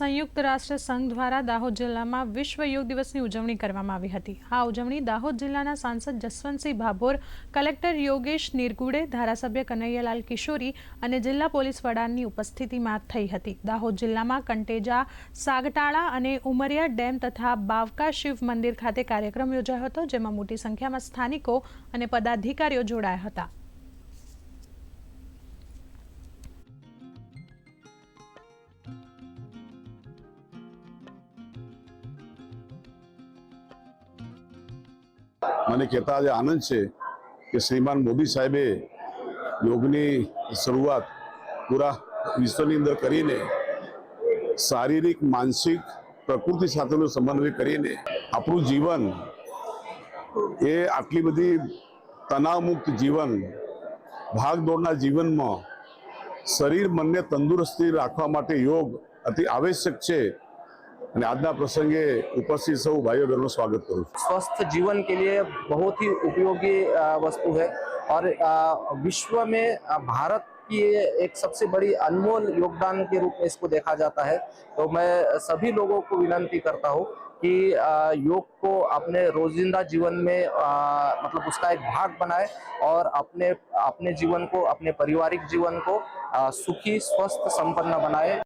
સંયુક્ત રાષ્ટ્ર સંઘ દ્વારા દાહોદ જિલ્લામાં વિશ્વ યોગ દિવસની ઉજવણી કરવામાં આવી હતી. આ ઉજવણી દાહોદ જિલ્લાના સાંસદ જસવંતસિંહ ભાભોર, કલેક્ટર યોગેશ નિરગુડે, ધારાસભ્ય કનૈયાલાલ કિશોરી અને જિલ્લા પોલીસ વડાની ઉપસ્થિતિમાં થઈ હતી. દાહોદ જિલ્લામાં કંટેજા, સાગટાળા અને ઉમરિયા ડેમ તથા બાવકા શિવ મંદિર ખાતે કાર્યક્રમ યોજાયો હતો, જેમાં મોટી સંખ્યામાં સ્થાનિકો અને પદાધિકારીઓ જોડાયા હતા. મને કહેતા આજે આનંદ છે કે શ્રીમાન મોદી સાહેબે યોગની શરૂઆત પૂરા વિશ્વની અંદર કરીને શારીરિક, માનસિક, પ્રકૃતિ સાથેનો સમન્વય કરીને આપણું જીવન એ આટલી બધી તણાવમુક્ત જીવન, ભાગદોડના જીવનમાં શરીર, મનને તંદુરસ્તી રાખવા માટે યોગ અતિ આવશ્યક છે. અને આજના પ્રસંગે ઉપસ્થિત સૌ ભાઈઓ બહેનો સ્વાગત કરું છું स्वस्थ जीवन के लिए बहुत ही उपयोगी अ, वस्तु है और अ, विश्व में अ, भारत की ये एक सबसे बड़ी अनमोल योगदान के रूप में इसको देखा जाता है तो मैं सभी लोगों को विनंती करता हूँ कि अ, योग को अपने रोजिंदा जीवन में अ, मतलब उसका एक भाग बनाए और अपने अपने जीवन को अपने पारिवारिक जीवन को अ, सुखी स्वस्थ संपन्न बनाए